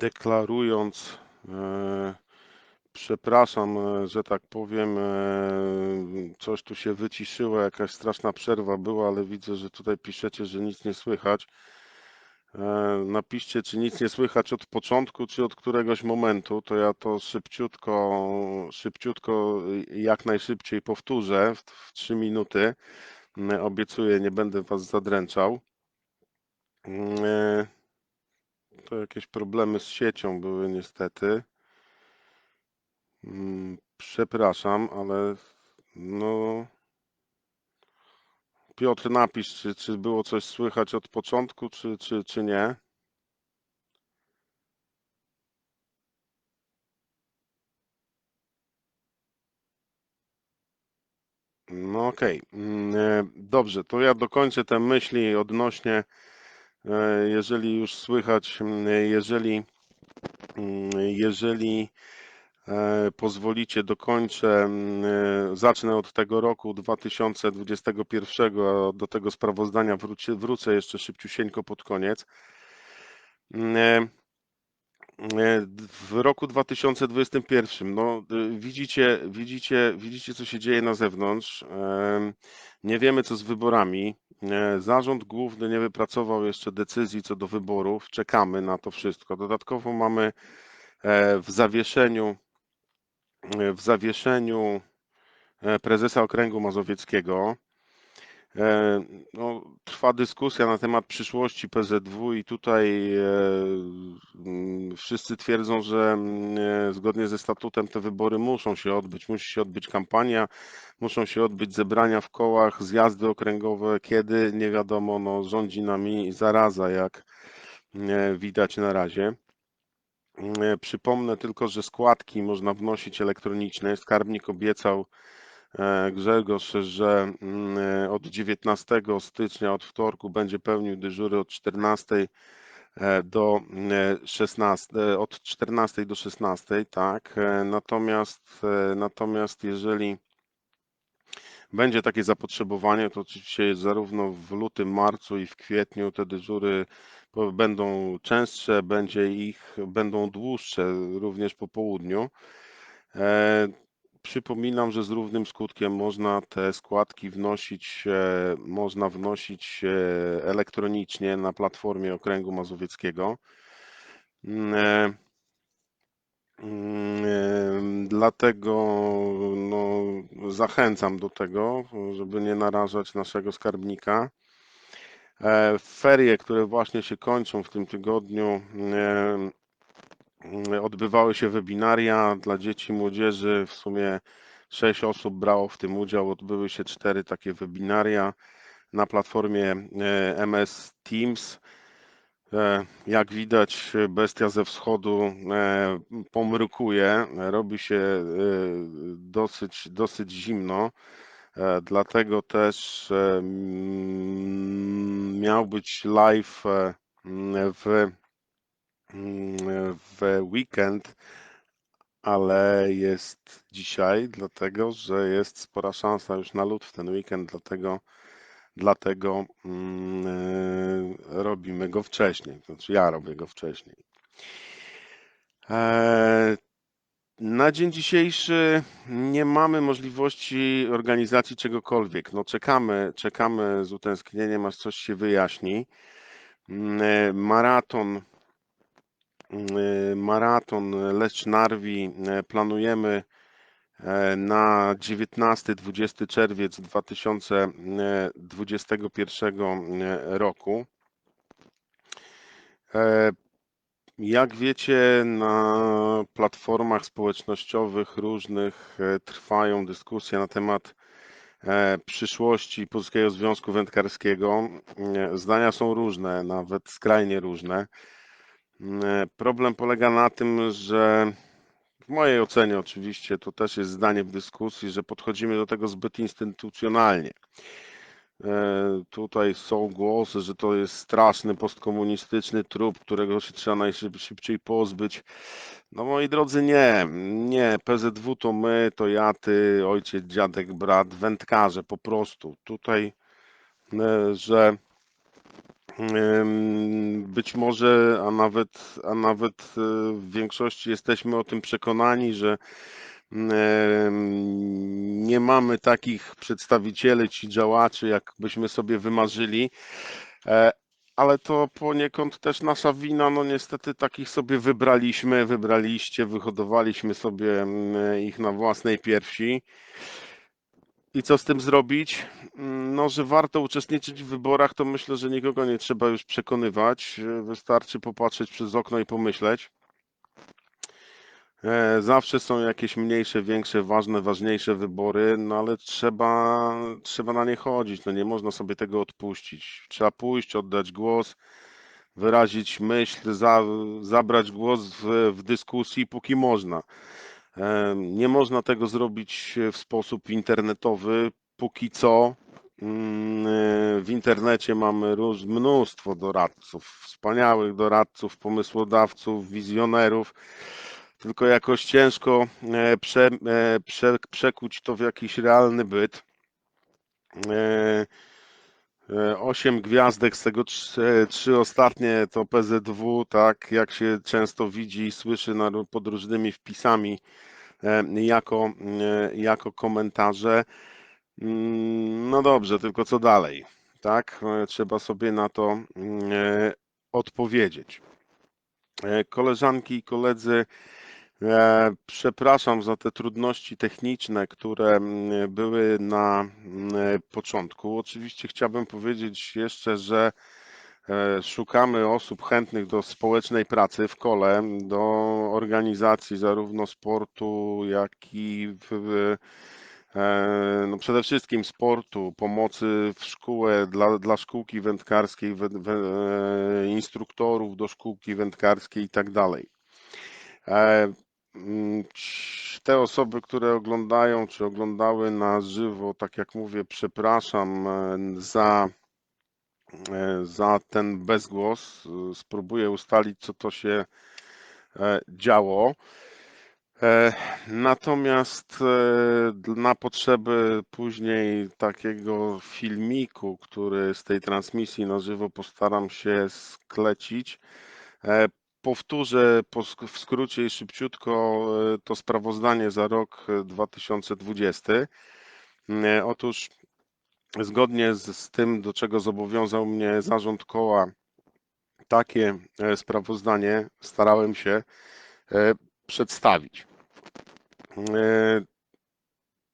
deklarując, e, przepraszam, e, że tak powiem, e, coś tu się wyciszyło, jakaś straszna przerwa była, ale widzę, że tutaj piszecie, że nic nie słychać. Napiszcie, czy nic nie słychać od początku, czy od któregoś momentu, to ja to szybciutko, szybciutko, jak najszybciej powtórzę w, w 3 minuty. Obiecuję, nie będę Was zadręczał. To jakieś problemy z siecią były niestety. Mm, Przepraszam, ale no. Piotr, napisz, czy, czy było coś słychać od początku, czy, czy, czy nie. No okej. Mm, e, Dobrze, to ja dokończę te myśli odnośnie, jeżeli już słychać, jeżeli, jeżeli e, pozwolicie, dokończę, e, zacznę od tego roku 2021, a do tego sprawozdania wrócę, wrócę jeszcze szybciusieńko pod koniec. E, e, W roku 2021, no y, widzicie, widzicie, widzicie co się dzieje na zewnątrz. Nie wiemy co z wyborami. E, Zarząd główny nie wypracował jeszcze decyzji co do wyborów. Czekamy na to wszystko. Dodatkowo mamy e, w zawieszeniu e, w zawieszeniu prezesa Okręgu Mazowieckiego. E, No, trwa dyskusja na temat przyszłości PZW i tutaj e, mm, wszyscy twierdzą, że mm, e, zgodnie ze statutem te wybory muszą się odbyć, musi się odbyć kampania, muszą się odbyć zebrania w kołach, zjazdy okręgowe, kiedy nie wiadomo, no, rządzi nami zaraza, jak widać na razie. Przypomnę tylko, że składki można wnosić elektronicznie. Skarbnik obiecał Grzegorz, że mm, e, od 19 stycznia, od wtorku będzie pełnił dyżury od 14 e, do e, 16, e, od 14 do 16, tak. E, Natomiast, e, natomiast jeżeli będzie takie zapotrzebowanie, to oczywiście zarówno w lutym, marcu i w kwietniu te dyżury będą częstsze, będzie ich, będą dłuższe również po południu. Przypominam, że z równym skutkiem można te składki wnosić, e, można wnosić e, elektronicznie na platformie Okręgu Mazowieckiego. Mm, e, mm, Dlatego no, zachęcam do tego, żeby nie narażać naszego skarbnika. Ferie, które właśnie się kończą w tym tygodniu, Mm, Odbywały się webinaria dla dzieci młodzieży. W sumie sześć osób brało w tym udział. Odbyły się cztery takie webinaria na platformie e, MS Teams. E, Jak widać, bestia ze wschodu e, pomrukuje. Robi się dosyć, dosyć zimno. Dlatego też mm, miał być live w mm, w weekend, ale jest dzisiaj, dlatego że jest spora szansa już na lód w ten weekend, dlatego, dlatego mm, e, robimy go wcześniej. Znaczy ja robię go wcześniej. E, Na dzień dzisiejszy nie mamy możliwości organizacji czegokolwiek. No czekamy, czekamy z utęsknieniem, aż coś się wyjaśni. Mm, e, Maraton maraton Leszcz Narwi e, planujemy e, na 19-20 czerwiec 2021 e, roku. E, Jak wiecie, na platformach społecznościowych różnych e, trwają dyskusje na temat przyszłości Polskiego Związku Wędkarskiego. Zdania są różne, nawet skrajnie różne. E, Problem polega na tym, że w mojej ocenie oczywiście to też jest zdanie w dyskusji, że podchodzimy do tego zbyt instytucjonalnie. E, Tutaj są głosy, że to jest straszny postkomunistyczny trup, którego się trzeba najszybciej pozbyć. No moi drodzy, nie, nie. PZW to my, to ja, ty, ojciec, dziadek, brat, wędkarze po prostu. Tutaj, e, że Być może, a nawet, a nawet y, w większości jesteśmy o tym przekonani, że nie mamy takich przedstawicieli czy działaczy, jak byśmy sobie wymarzyli. E, Ale to poniekąd też nasza wina, no niestety takich sobie wybraliśmy, wybraliście, wyhodowaliśmy sobie ich na własnej piersi. I co z tym zrobić? Mm, No, że warto uczestniczyć w wyborach, to myślę, że nikogo nie trzeba już przekonywać. E, Wystarczy popatrzeć przez okno i pomyśleć. E, Zawsze są jakieś mniejsze, większe, ważne, ważniejsze wybory, no ale trzeba, trzeba na nie chodzić. No nie można sobie tego odpuścić. Trzeba pójść, oddać głos, wyrazić myśl, za, zabrać głos w, w dyskusji, póki można. E, Nie można tego zrobić w sposób internetowy, póki co. Mm, e, W internecie mamy mnóstwo doradców, wspaniałych doradców, pomysłodawców, wizjonerów, tylko jakoś ciężko e, prze, e, prze, przekuć to w jakiś realny byt. E, e, Osiem gwiazdek, z tego trzy, trzy ostatnie to PZW, tak jak się często widzi i słyszy pod różnymi wpisami e, jako, e, jako komentarze. Mm, No dobrze, tylko co dalej? Tak, E, trzeba sobie na to mm, e, odpowiedzieć. E, Koleżanki i koledzy, e, przepraszam za te trudności techniczne, które mm, były na mm, e, początku. Oczywiście chciałbym powiedzieć jeszcze, że e, szukamy osób chętnych do społecznej pracy w kole, do organizacji zarówno sportu, jak i w, e, no przede wszystkim sportu, pomocy w szkole, dla, dla szkółki wędkarskiej, e, instruktorów do szkółki wędkarskiej i tak dalej. Mm, Te osoby, które oglądają czy oglądały na żywo, tak jak mówię, przepraszam e, za, e, za ten bezgłos. E, Spróbuję ustalić, co to się działo. Natomiast na potrzeby później takiego filmiku, który z tej transmisji na żywo postaram się sklecić, powtórzę w skrócie i szybciutko e, to sprawozdanie za rok e, 2020. E, Otóż zgodnie z, tym, do czego zobowiązał mnie zarząd koła, takie e, sprawozdanie starałem się e, przedstawić. E,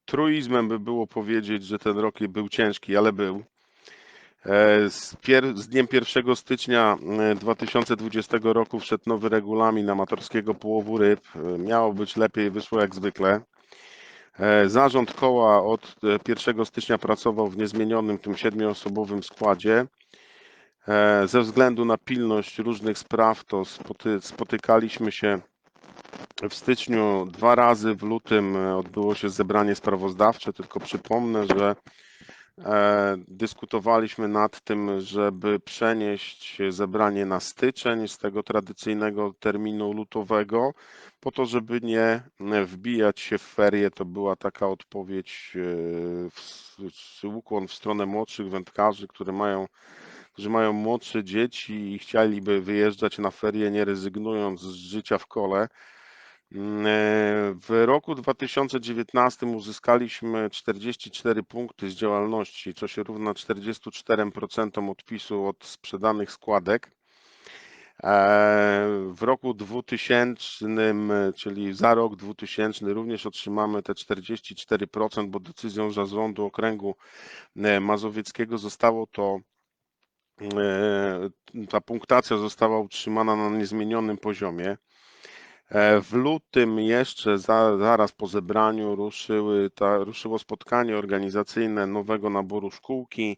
Truizmem by było powiedzieć, że ten rok był ciężki, ale był. E, Z, pier- z dniem 1 stycznia e, 2020 roku wszedł nowy regulamin amatorskiego połowu ryb. E, Miało być lepiej, wyszło jak zwykle. E, Zarząd koła od e, 1 stycznia pracował w niezmienionym, tym siedmioosobowym składzie. E, Ze względu na pilność różnych spraw, to spoty, spotykaliśmy się w styczniu dwa razy, w lutym e, odbyło się zebranie sprawozdawcze. Tylko przypomnę, że e, dyskutowaliśmy nad tym, żeby przenieść zebranie na styczeń z tego tradycyjnego terminu lutowego, po to, żeby nie e, wbijać się w ferie. To była taka odpowiedź, e, w, ukłon w stronę młodszych wędkarzy, które mają którzy mają młodsze dzieci i chcieliby wyjeżdżać na ferie, nie rezygnując z życia w kole. Mm, e, W roku 2019 uzyskaliśmy 44 punkty z działalności, co się równa 44% odpisu od sprzedanych składek. E, W roku 2000, czyli za rok 2000 również otrzymamy te 44%, bo decyzją zarządu okręgu e, mazowieckiego zostało to ta punktacja została utrzymana na niezmienionym poziomie. E, W lutym jeszcze za, zaraz po zebraniu ruszyły ta, ruszyło spotkanie organizacyjne nowego naboru szkółki.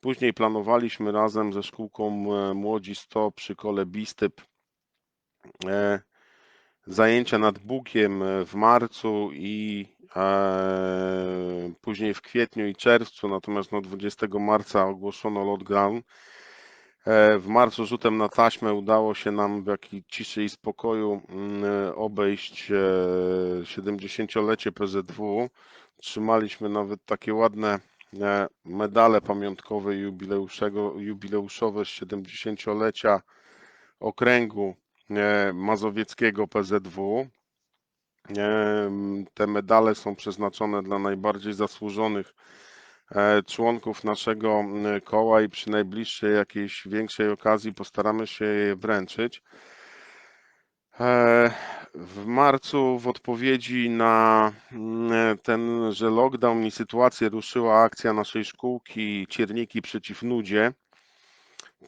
Później planowaliśmy razem ze szkółką e, Młodzi 100 przy kole Bistyp e, zajęcia nad Bugiem e, w marcu i później w kwietniu i czerwcu, natomiast no 20 marca ogłoszono lockdown. E, W marcu rzutem na taśmę udało się nam w jakiej ciszy i spokoju mm, obejść e, 70-lecie PZW. Trzymaliśmy nawet takie ładne e, medale pamiątkowe jubileuszowe z 70-lecia okręgu e, mazowieckiego PZW. E, Te medale są przeznaczone dla najbardziej zasłużonych e, członków naszego koła i przy najbliższej jakiejś większej okazji postaramy się je wręczyć. E, W marcu w odpowiedzi na mm, tenże lockdown i sytuację ruszyła akcja naszej szkółki Cierniki przeciw nudzie,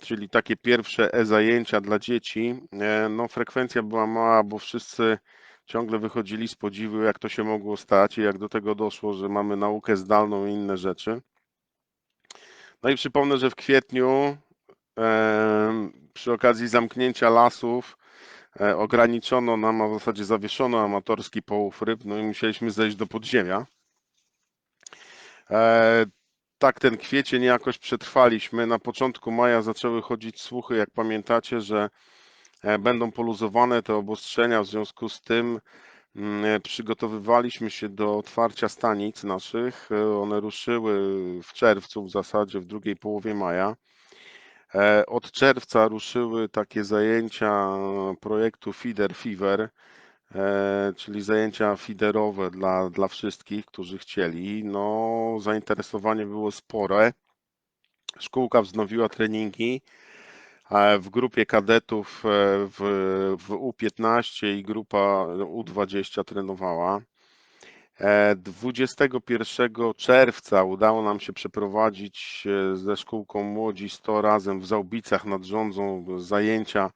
czyli takie pierwsze e-zajęcia dla dzieci. E, No frekwencja była mała, bo wszyscy ciągle wychodzili z podziwu, jak to się mogło stać i jak do tego doszło, że mamy naukę zdalną i inne rzeczy. No i przypomnę, że w kwietniu przy okazji zamknięcia lasów e, ograniczono nam, a w zasadzie zawieszono amatorski połów ryb, no i musieliśmy zejść do podziemia. E, Tak ten kwiecień jakoś przetrwaliśmy. Na początku maja zaczęły chodzić słuchy, jak pamiętacie, że będą poluzowane te obostrzenia. W związku z tym mm, e, przygotowywaliśmy się do otwarcia stanic naszych. E, One ruszyły w czerwcu, w zasadzie w drugiej połowie maja. E, Od czerwca ruszyły takie zajęcia projektu Feeder Fever, e, czyli zajęcia feederowe dla, dla wszystkich, którzy chcieli. No, zainteresowanie było spore. Szkółka wznowiła treningi e, w grupie kadetów e, w, w U15 i grupa U20 trenowała. E, 21 czerwca udało nam się przeprowadzić e, ze szkółką Młodzi 100 razem w Załbicach nad Rządzą zajęcia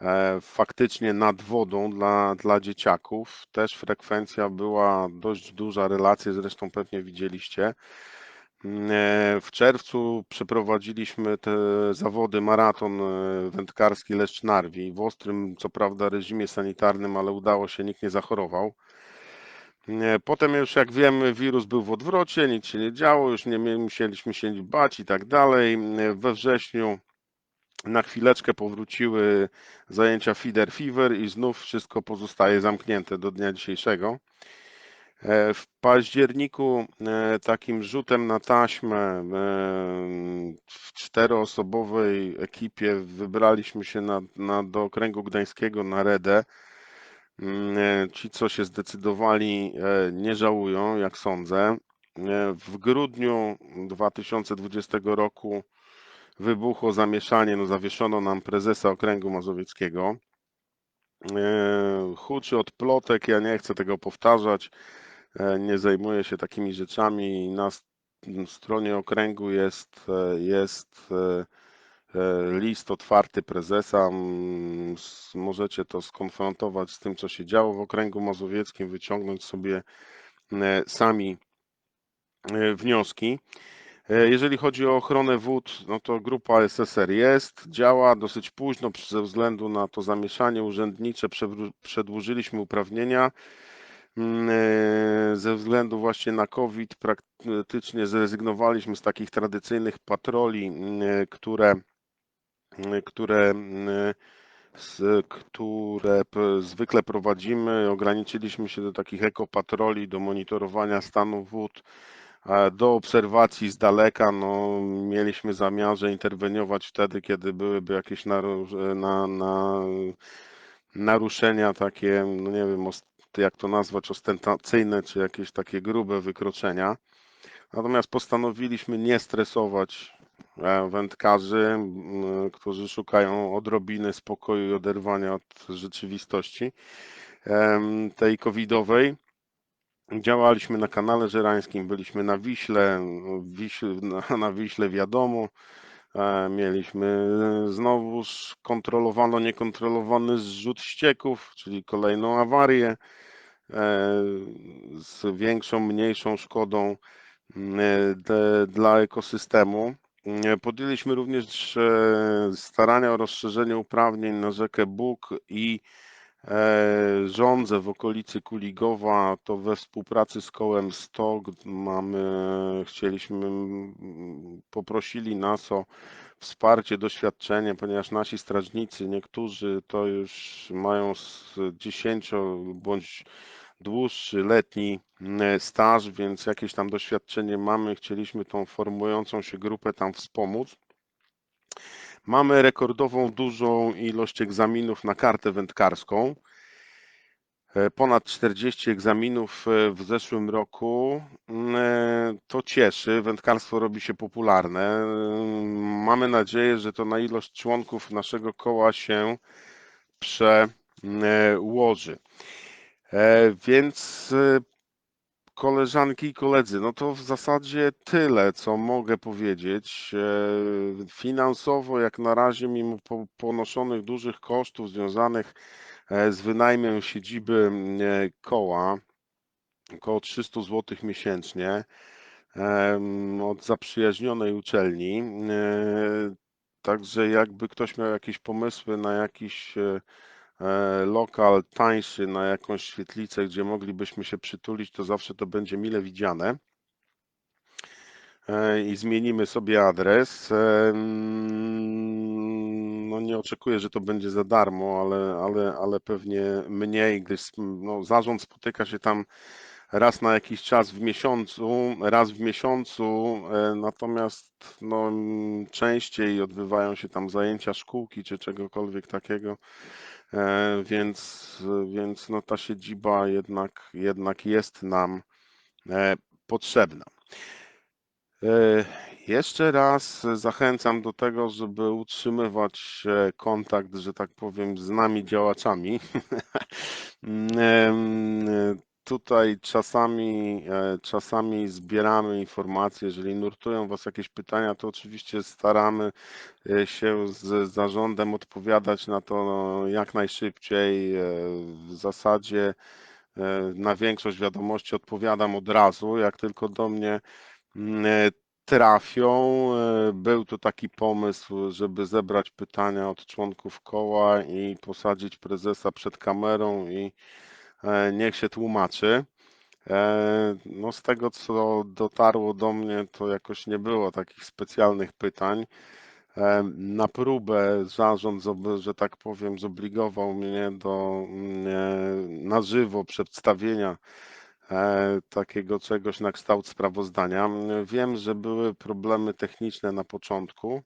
e, faktycznie nad wodą dla, dla dzieciaków. Też frekwencja była dość duża, relacje zresztą pewnie widzieliście. E, W czerwcu przeprowadziliśmy te zawody maraton e, wędkarski Leszcz Narwi w ostrym, co prawda, reżimie sanitarnym, ale udało się, nikt nie zachorował. Nie, Potem już jak wiemy, wirus był w odwrocie, nic się nie działo, już nie musieliśmy się bać i tak dalej. We wrześniu na chwileczkę powróciły zajęcia Feeder Fever i znów wszystko pozostaje zamknięte do dnia dzisiejszego. E, W październiku e, takim rzutem na taśmę e, w czteroosobowej ekipie wybraliśmy się na, na, do okręgu gdańskiego na Redę. Mm, Ci, co się zdecydowali, nie żałują, jak sądzę. W grudniu 2020 roku wybuchło zamieszanie, no zawieszono nam prezesa Okręgu Mazowieckiego. Huczy od plotek, ja nie chcę tego powtarzać, nie zajmuję się takimi rzeczami. Na stronie okręgu jest, e, jest e, e, list otwarty prezesa. Możecie to skonfrontować z tym, co się działo w okręgu mazowieckim, wyciągnąć sobie e, sami e, wnioski. E, Jeżeli chodzi o ochronę wód, no to grupa SSR jest, działa dosyć późno ze względu na to zamieszanie urzędnicze. Przedłużyliśmy uprawnienia. Mm, e, Ze względu właśnie na COVID praktycznie zrezygnowaliśmy z takich tradycyjnych patroli, mm, e, które, mm, które, mm, s- które zwykle prowadzimy. Ograniczyliśmy się do takich ekopatroli, do monitorowania stanu wód, do obserwacji z daleka. No, mieliśmy zamiarze interweniować wtedy, kiedy byłyby jakieś naru- na, na, naruszenia takie, no nie wiem, jak to nazwać, ostentacyjne, czy jakieś takie grube wykroczenia. Natomiast postanowiliśmy nie stresować e, wędkarzy, którzy szukają odrobiny spokoju i oderwania od rzeczywistości tej covidowej. Działaliśmy na kanale żerańskim, byliśmy na Wiśle, na, na Wiśle wiadomo, mieliśmy znowuż kontrolowano niekontrolowany zrzut ścieków, czyli kolejną awarię e, z większą, mniejszą szkodą mm, e, dla ekosystemu. E, Podjęliśmy również e, starania o rozszerzenie uprawnień na rzekę Bóg i e, rządzę w okolicy Kuligowa, to we współpracy z kołem Stok mamy, chcieliśmy, poprosili nas o wsparcie, doświadczenie, ponieważ nasi strażnicy, niektórzy to już mają z 10 bądź dłuższy, letni mm, staż, więc jakieś tam doświadczenie mamy. Chcieliśmy tą formującą się grupę tam wspomóc. Mamy rekordową dużą ilość egzaminów na kartę wędkarską. E, Ponad 40 egzaminów e, w zeszłym roku. Mm, e, To cieszy, wędkarstwo robi się popularne. Mm, Mamy nadzieję, że to na ilość członków naszego koła się przełoży. Więc koleżanki i koledzy, no to w zasadzie tyle, co mogę powiedzieć. E, Finansowo, jak na razie, mimo po- ponoszonych dużych kosztów związanych e, z wynajmem siedziby e, koła, około 300 zł miesięcznie od zaprzyjaźnionej uczelni. Także jakby ktoś miał jakieś pomysły na jakiś lokal tańszy, na jakąś świetlicę, gdzie moglibyśmy się przytulić, to zawsze to będzie mile widziane. E, I zmienimy sobie adres. Em, No nie oczekuję, że to będzie za darmo, ale, ale, ale pewnie mniej, gdyż no, zarząd spotyka się tam raz na jakiś czas w miesiącu, raz w miesiącu, e, natomiast no, m, częściej odbywają się tam zajęcia szkółki czy czegokolwiek takiego, e, więc, więc no, ta siedziba jednak, jednak jest nam e, potrzebna. E, Jeszcze raz zachęcam do tego, żeby utrzymywać e, kontakt, że tak powiem, z nami działaczami. Tutaj czasami, e, czasami zbieramy informacje, jeżeli nurtują Was jakieś pytania, to oczywiście staramy e, się z zarządem odpowiadać na to no, jak najszybciej. E, W zasadzie na większość wiadomości odpowiadam od razu, jak tylko do mnie mm, trafią. Był to taki pomysł, żeby zebrać pytania od członków koła i posadzić prezesa przed kamerą i niech się tłumaczy. E, No z tego, co dotarło do mnie, to jakoś nie było takich specjalnych pytań. E, Na próbę zarząd, że tak powiem, zobligował mnie do mm, e, na żywo przedstawienia e, takiego czegoś na kształt sprawozdania. Wiem, że były problemy techniczne na początku.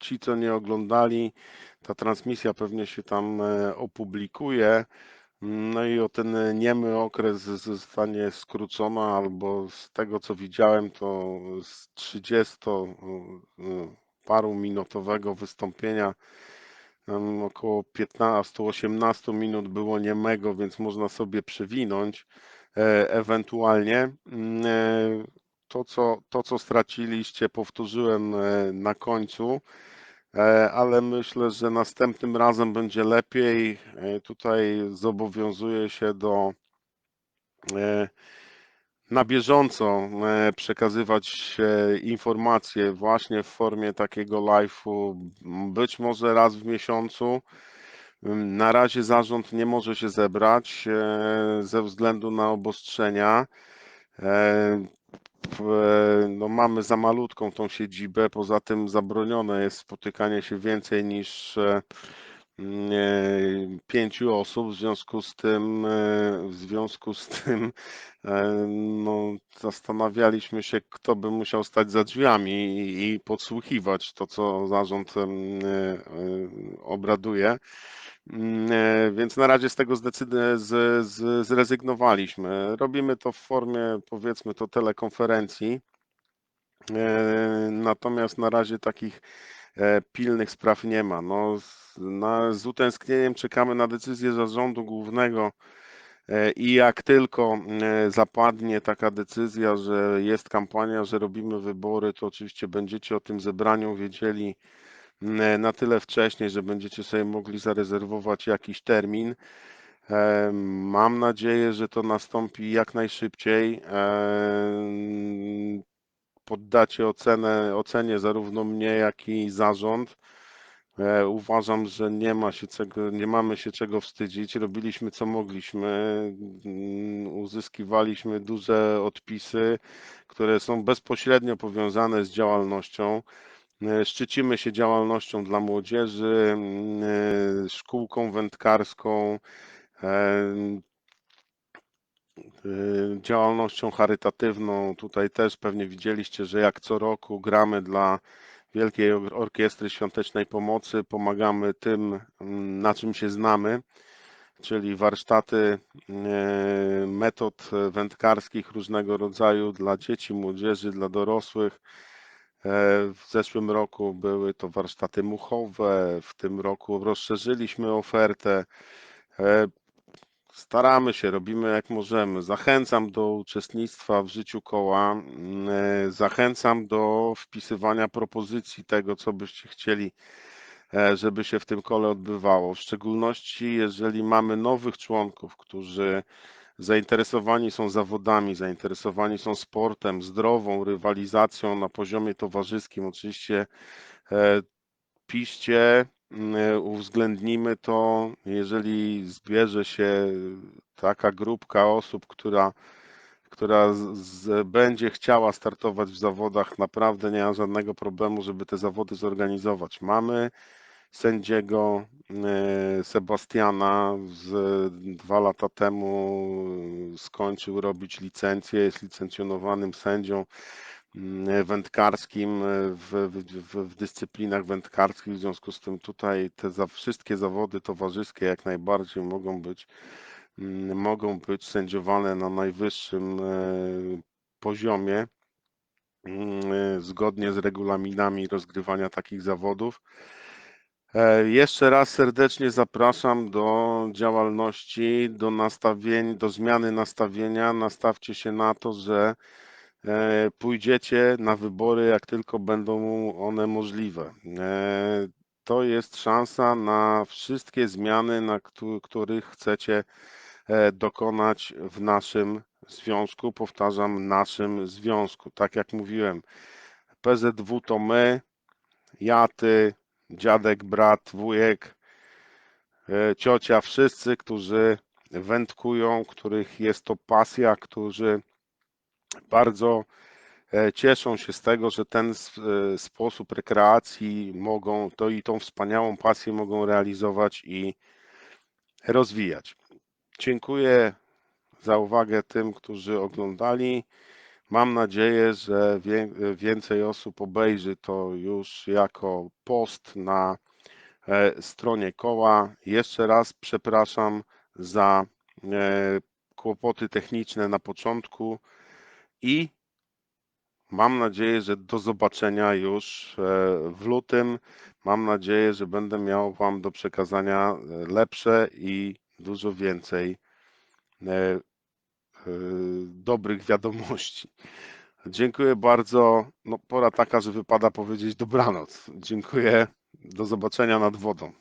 E, Ci, co nie oglądali, ta transmisja pewnie się tam e, opublikuje. No i o ten niemy okres zostanie skrócona, albo z tego co widziałem, to z 30 paru minutowego wystąpienia około 15-18 minut było niemego, więc można sobie przewinąć e, ewentualnie. Mm, To co, to, co straciliście, powtórzyłem e, na końcu. E, ale myślę, że następnym razem będzie lepiej. E, Tutaj zobowiązuję się do na bieżąco przekazywać informacje właśnie w formie takiego live'u, być może raz w miesiącu. Ym, Na razie zarząd nie może się zebrać ze względu na obostrzenia. No mamy za malutką tą siedzibę, poza tym zabronione jest spotykanie się więcej niż e, pięciu osób, w związku z tym, e, w związku z tym e, no, zastanawialiśmy się, kto by musiał stać za drzwiami i, i podsłuchiwać to, co zarząd obraduje. Mm, e, Więc na razie z tego z, z, zrezygnowaliśmy. Robimy to w formie, powiedzmy, to telekonferencji. E, Natomiast na razie takich e, pilnych spraw nie ma. No, z, na, z utęsknieniem czekamy na decyzję zarządu głównego i jak tylko e, zapadnie taka decyzja, że jest kampania, że robimy wybory, to oczywiście będziecie o tym zebraniu wiedzieli na tyle wcześniej, że będziecie sobie mogli zarezerwować jakiś termin. E, Mam nadzieję, że to nastąpi jak najszybciej. E, Poddacie ocenę, ocenie zarówno mnie, jak i zarząd. E, Uważam, że nie ma się czego, nie mamy się czego wstydzić. Robiliśmy co mogliśmy. Uzyskiwaliśmy duże odpisy, które są bezpośrednio powiązane z działalnością. E, Szczycimy się działalnością dla młodzieży, e, szkółką wędkarską, e, działalnością charytatywną. Tutaj też pewnie widzieliście, że jak co roku gramy dla Wielkiej Or- Orkiestry Świątecznej Pomocy, pomagamy tym, na czym się znamy, czyli warsztaty metod wędkarskich różnego rodzaju dla dzieci, młodzieży, dla dorosłych. E, W zeszłym roku były to warsztaty muchowe, w tym roku rozszerzyliśmy ofertę. E, Staramy się, robimy jak możemy. Zachęcam do uczestnictwa w życiu koła. mm, e, Zachęcam do wpisywania propozycji tego, co byście chcieli, żeby się w tym kole odbywało. W szczególności, jeżeli mamy nowych członków, którzy zainteresowani są zawodami, zainteresowani są sportem, zdrową rywalizacją na poziomie towarzyskim. Oczywiście e, piszcie, mm, uwzględnimy to, jeżeli zbierze się taka grupka osób, która, która z, z, będzie chciała startować w zawodach, naprawdę nie ma żadnego problemu, żeby te zawody zorganizować. Mamy sędziego e, Sebastiana z dwa lata temu skończył robić licencję, jest licencjonowanym sędzią mm, wędkarskim w, w, w dyscyplinach wędkarskich, w związku z tym tutaj te za, wszystkie zawody towarzyskie jak najbardziej mogą być mm, mogą być sędziowane na najwyższym e, poziomie mm, e, zgodnie z regulaminami rozgrywania takich zawodów. E, Jeszcze raz serdecznie zapraszam do działalności, do nastawień, do zmiany nastawienia. Nastawcie się na to, że e, pójdziecie na wybory, jak tylko będą one możliwe. E, To jest szansa na wszystkie zmiany, na któ- których chcecie dokonać w naszym związku. Powtarzam, naszym związku. Tak jak mówiłem, PZW to my, ja, ty, dziadek, brat, wujek, e, ciocia, wszyscy, którzy wędkują, których jest to pasja, którzy bardzo e, cieszą się z tego, że ten e, sposób rekreacji mogą, to i tą wspaniałą pasję mogą realizować i rozwijać. Dziękuję za uwagę tym, którzy oglądali. Mam nadzieję, że więcej osób obejrzy to już jako post na e, stronie koła. Jeszcze raz przepraszam za e, kłopoty techniczne na początku i mam nadzieję, że do zobaczenia już e, w lutym. Mam nadzieję, że będę miał Wam do przekazania lepsze i dużo więcej dobrych wiadomości. Dziękuję bardzo. No, pora taka, że wypada powiedzieć dobranoc. Dziękuję. Do zobaczenia nad wodą.